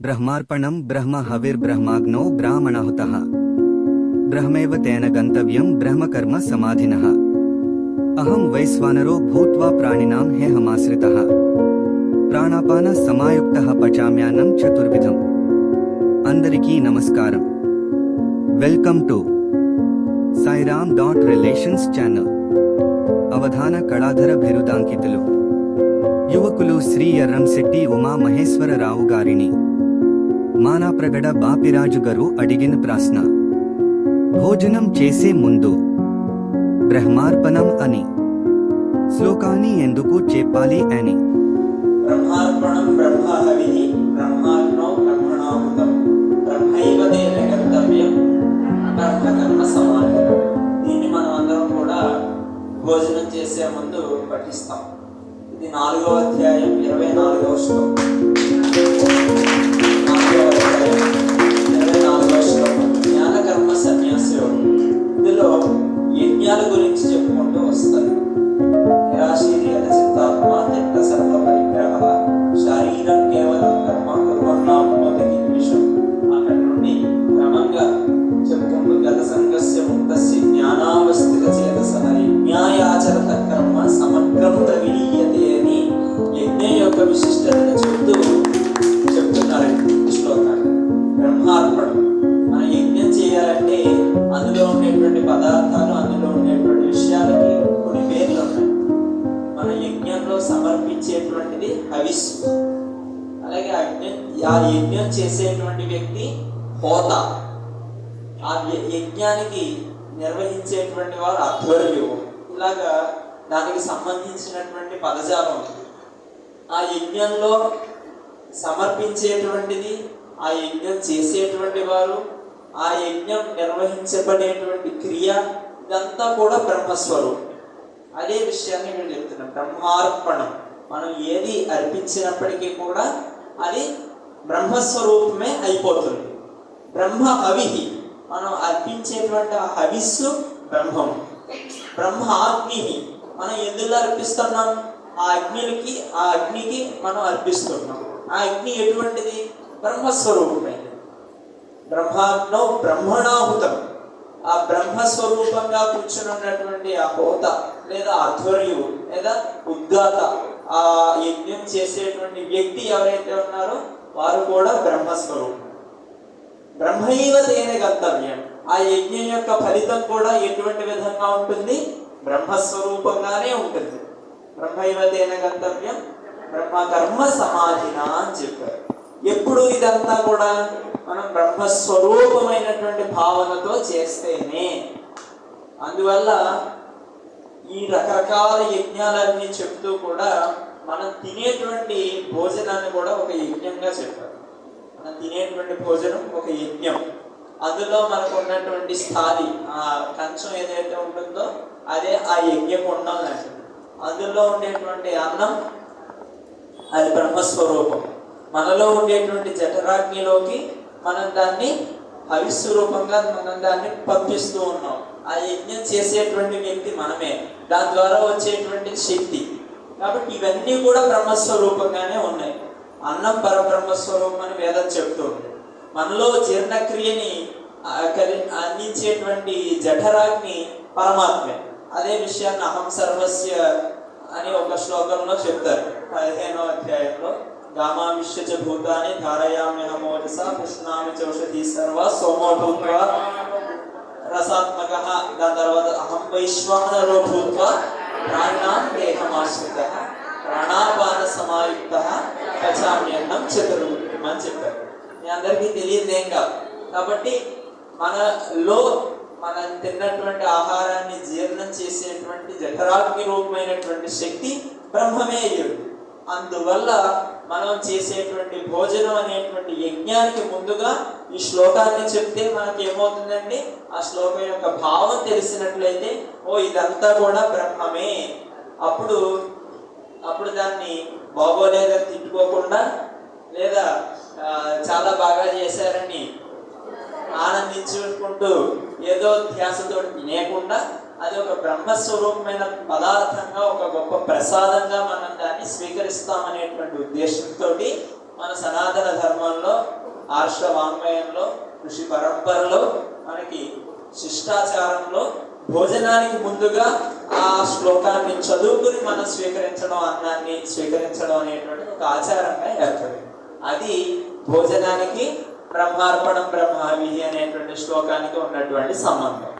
బ్రహ్మార్పణం బ్రహ్మ హవిర్బ్రహ్మాగ్నో బ్రాహ్మణాహుతః బ్రహ్మైవ తేన గంతవ్యం బ్రహ్మకర్మ సమాధినః అహం వైశ్వానరో భూత్వా ప్రాణినాం హేహమాశ్రితః ప్రాణాపాన సమాయుక్తః పచామ్యాన్నం చతుర్విధం అందరికీ నమస్కారం welcome to Sairam dot relations channel అవధాన కళాధర బిరుదాంకితులు యువకులు శ్రీ ఎర్రంశెట్టి ఉమా మహేశ్వరరావు గారిని మానాప్రగడ బాపిరాజు గారు అడిగిన ప్రశ్న. భోజనం చేసే ముందు బ్రహ్మార్పణం అని. శ్లోకాన్ని ఎందుకు చెప్పాలి అని. బ్రహ్మార్పణం బ్రహ్మాగ్నో బ్రహ్మణాహుతం బ్రహ్మైవ బ్రహ్మకర్మ సమానం దీన్ని మనం అందరం కూడా భోజనం చేసే ముందు పఠిస్తాం. ఇది నాలుగవ అధ్యాయం ఇరవై నాలుగవ శ్లోకం. యజ్ఞంలో సమర్పించేటువంటిది హవిస్సు. అలాగే యజ్ఞం ఆ యజ్ఞం చేసేటువంటి వ్యక్తి హోత ఆ యజ్ఞానికి నిర్వహించేటువంటి వారు అధ్వర్యులు ఇలాగా దానికి సంబంధించినటువంటి పదజాలం ఉంది. ఆ యజ్ఞంలో సమర్పించేటువంటిది ఆ యజ్ఞం చేసేటువంటి వారు ఆ యజ్ఞం నిర్వహించబడేటువంటి క్రియ ఇదంతా కూడా బ్రహ్మస్వరూపం. అదే విషయాన్ని వీళ్ళు చెప్తున్నారు బ్రహ్మార్పణం. మనం ఏది అర్పించినప్పటికీ కూడా అది బ్రహ్మస్వరూపమే అయిపోతుంది. బ్రహ్మ హవిహి మనం అర్పించేటువంటి ఆ హవిస్సు బ్రహ్మం. బ్రహ్మ అగ్ని మనం ఎందులో అర్పిస్తున్నాం? ఆ అగ్నికి ఆ అగ్నికి మనం అర్పిస్తున్నాం. ఆ అగ్ని ఎటువంటిది? బ్రహ్మస్వరూపమే బ్రహ్మాగ్నో బ్రహ్మణాహుతం. ఆ బ్రహ్మస్వరూపంగా కూర్చుని ఉన్నటువంటి ఆ హోత లేదా ఆధ్వర్యువు లేదా ఉద్గాత ఆ యజ్ఞం చేసేటువంటి వ్యక్తి ఎవరైతే ఉన్నారో వారు కూడా బ్రహ్మస్వరూపం. బ్రహ్మైవ తేన గంతవ్యం. ఆ యజ్ఞం యొక్క ఫలితం కూడా ఎటువంటి విధంగా ఉంటుంది? బ్రహ్మస్వరూపంగానే ఉంటుంది. బ్రహ్మైవ తేన గంతవ్యం. బ్రహ్మకర్మ సమాధిన అని చెప్పారు. ఎప్పుడు ఇదంతా కూడా మనం బ్రహ్మస్వరూపమైనటువంటి భావనతో చేస్తేనే. అందువల్ల ఈ రకరకాల యజ్ఞాలన్నీ చెప్తూ కూడా మనం తినేటువంటి భోజనాన్ని కూడా ఒక యజ్ఞంగా చెప్పారు. మనం తినేటువంటి భోజనం ఒక యజ్ఞం. అందులో మనకు ఉన్నటువంటి స్థాయి ఆ కంచం ఏదైతే ఉంటుందో అదే ఆ యజ్ఞకుండం లాంటిది. అందులో ఉండేటువంటి అన్నం అది బ్రహ్మస్వరూపం. మనలో ఉండేటువంటి జఠరాగ్నిలోకి మనం దాన్ని హవిస్సు రూపంగా మనం దాన్ని పంపిస్తూ ఉన్నాం. ఆ యజ్ఞం చేసేటువంటి వ్యక్తి మనమే. దాని ద్వారా వచ్చేటువంటి శక్తి. కాబట్టి ఇవన్నీ కూడా బ్రహ్మస్వరూపంగానే ఉన్నాయి. అన్నం పరబ్రహ్మస్వరూపం అని వేదం చెప్తుంది మనలో జీర్ణక్రియని అందించేటువంటి జఠరాగ్ని పరమాత్మే. అదే విషయాన్ని అహం సర్వస్య అని ఒక శ్లోకంలో చెప్తారు. పదిహేనో అధ్యాయంలో. గామావిష్య భూతాన్ని భూతాని ధారయామ్యహమోజస పుష్ణామి చౌషధి సర్వ సోమో రసాత్మక దాని తర్వాత అహం వైశ్వానరో భూత్వా ప్రాణాం దేహమాశ్రిత ప్రాణాపాన సమాయుక్త పచామ్యన్నం చతుర్ముఖం అని చెప్పారు మీ అందరికీ తెలియదు ఏం కాదు. కాబట్టి మనలో మనం తిన్నటువంటి ఆహారాన్ని జీర్ణం చేసేటువంటి జఠరాగ్ని రూపమైనటువంటి శక్తి బ్రహ్మమే అయ్యుడు అందువల్ల మనం చేసేటువంటి భోజనం అనేటువంటి యజ్ఞానికి ముందుగా ఈ శ్లోకాన్ని చెప్తే మనకి ఏమవుతుందండి ఆ శ్లోకం యొక్క భావం తెలిసినట్లయితే ఓ ఇదంతా కూడా బ్రహ్మమే. అప్పుడు అప్పుడు దాన్ని బాగోలేదని తిట్టుకోకుండా లేదా చాలా బాగా చేశారని ఆనందించుకుంటూ ఏదో ధ్యాసతో తినేయకుండా అది ఒక బ్రహ్మస్వరూపమైన పదార్థంగా ఒక గొప్ప ప్రసాదంగా మనం దాన్ని స్వీకరిస్తామనేటువంటి ఉద్దేశంతో మన సనాతన ధర్మంలో ఆర్ష వాంగ్మయంలో ఋషి పరంపరలో మనకి శిష్టాచారంలో భోజనానికి ముందుగా ఆ శ్లోకాన్ని చదువుకుని మనం స్వీకరించడం అన్నాన్ని స్వీకరించడం అనేటువంటి ఒక ఆచారంగా ఏర్పడింది. అది భోజనానికి బ్రహ్మార్పణం బ్రహ్మావిధి అనేటువంటి శ్లోకానికి ఉన్నటువంటి సంబంధం.